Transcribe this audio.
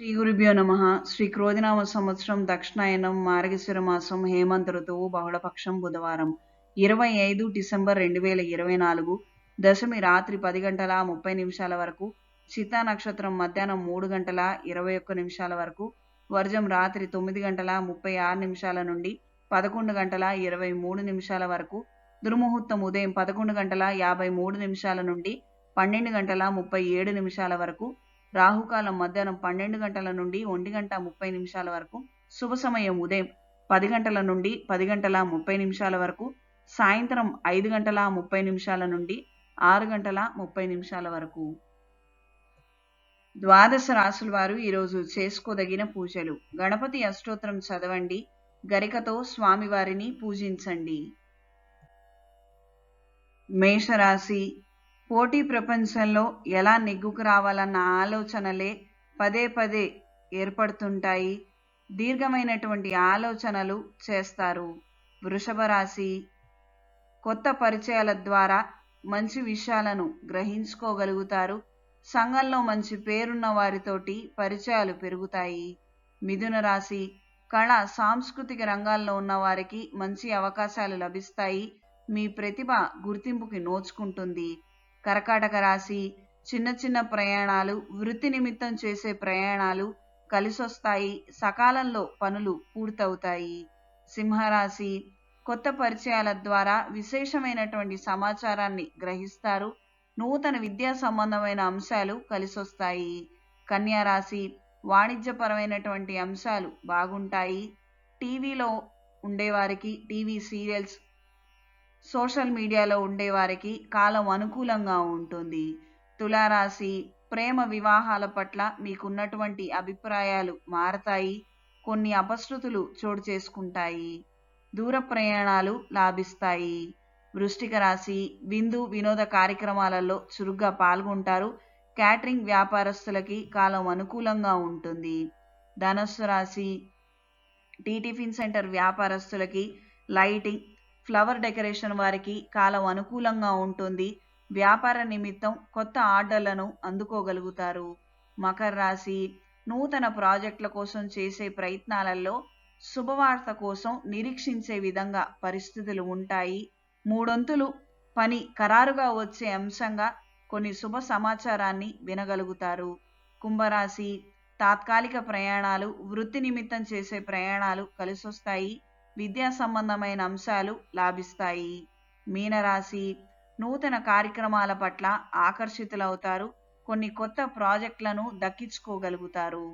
శ్రీ గురుభ్యో నమ. శ్రీ క్రోధినామ సంవత్సరం దక్షిణాయనం మార్గశిర మాసం హేమంత ఋతువు బహుళపక్షం బుధవారం. ఇరవై ఐదు డిసెంబర్ రెండు వేల ఇరవై నాలుగు దశమి రాత్రి పది గంటల ముప్పై నిమిషాల వరకు చిత్తా నక్షత్రం మధ్యాహ్నం మూడు గంటల ఇరవై ఒక్క నిమిషాల వరకు వర్జం రాత్రి తొమ్మిది గంటల ముప్పై ఆరు నిమిషాల నుండి పదకొండు గంటల ఇరవై మూడు నిమిషాల వరకు దుర్ముహూర్తం ఉదయం పదకొండు గంటల యాభై మూడు నిమిషాల నుండి పన్నెండు గంటల ముప్పై ఏడు నిమిషాల వరకు రాహుకాలం మధ్యాహ్నం పన్నెండు గంటల నుండి ఒంటి గంట ముప్పై నిమిషాల వరకు శుభ సమయం ఉదయం పది గంటల నుండి పది గంటల ముప్పై నిమిషాల వరకు సాయంత్రం ఐదు గంటల ముప్పై నిమిషాల నుండి ఆరు గంటల ముప్పై నిమిషాల వరకు. ద్వాదశ రాసుల వారు ఈరోజు చేసుకోదగిన పూజలు. గణపతి అష్టోత్తరం చదవండి. గరికతో స్వామివారిని పూజించండి. మేషరాశి పోటీ ప్రపంచంలో ఎలా నెగ్గుకు రావాలన్న ఆలోచనలే పదే పదే ఏర్పడుతుంటాయి. దీర్ఘమైనటువంటి ఆలోచనలు చేస్తారు. వృషభ రాశి కొత్త పరిచయాల ద్వారా మంచి విషయాలను గ్రహించుకోగలుగుతారు. సంఘంలో మంచి పేరున్న వారితోటి పరిచయాలు పెరుగుతాయి. మిథున రాశి కళ సాంస్కృతిక రంగాల్లో ఉన్న వారికి మంచి అవకాశాలు లభిస్తాయి. మీ ప్రతిభ గుర్తింపుకి నోచుకుంటుంది. కర్కాటక రాశి చిన్న చిన్న ప్రయాణాలు వృత్తి నిమిత్తం చేసే ప్రయాణాలు కలిసొస్తాయి. సకాలంలో పనులు పూర్తవుతాయి. సింహరాశి కొత్త పరిచయాల ద్వారా విశేషమైనటువంటి సమాచారాన్ని గ్రహిస్తారు. నూతన విద్యా సంబంధమైన అంశాలు కలిసొస్తాయి. కన్యారాశి వాణిజ్యపరమైనటువంటి అంశాలు బాగుంటాయి. టీవీలో ఉండేవారికి టీవీ సీరియల్స్ సోషల్ మీడియాలో ఉండేవారికి కాలం అనుకూలంగా ఉంటుంది. తులారాశి ప్రేమ వివాహాల పట్ల మీకున్నటువంటి అభిప్రాయాలు మారతాయి. కొన్ని అపశృతులు చోటు చేసుకుంటాయి. దూర ప్రయాణాలు లాభిస్తాయి. వృష్టిక రాశి విందు వినోద కార్యక్రమాలలో చురుగ్గా పాల్గొంటారు. క్యాటరింగ్ వ్యాపారస్తులకి కాలం అనుకూలంగా ఉంటుంది. ధనస్సు రాశి టీ టిఫిన్ సెంటర్ వ్యాపారస్తులకి లైటింగ్ ఫ్లవర్ డెకరేషన్ వారికి కాలం అనుకూలంగా ఉంటుంది. వ్యాపార నిమిత్తం కొత్త ఆర్డర్లను అందుకోగలుగుతారు. మకర రాశి నూతన ప్రాజెక్టుల కోసం చేసే ప్రయత్నాలలో శుభవార్త కోసం నిరీక్షించే విధంగా పరిస్థితులు ఉంటాయి. మూడొంతులు పని ఖరారుగా వచ్చే అంశంగా కొన్ని శుభ సమాచారాన్ని వినగలుగుతారు. కుంభరాశి తాత్కాలిక ప్రయాణాలు వృత్తి నిమిత్తం చేసే ప్రయాణాలు కలిసొస్తాయి. విద్యా సంబంధమైన అంశాలు లాభిస్తాయి. మీనరాశి నూతన కార్యక్రమాల పట్ల ఆకర్షితులవుతారు. కొన్ని కొత్త ప్రాజెక్టులను దక్కించుకోగలుగుతారు.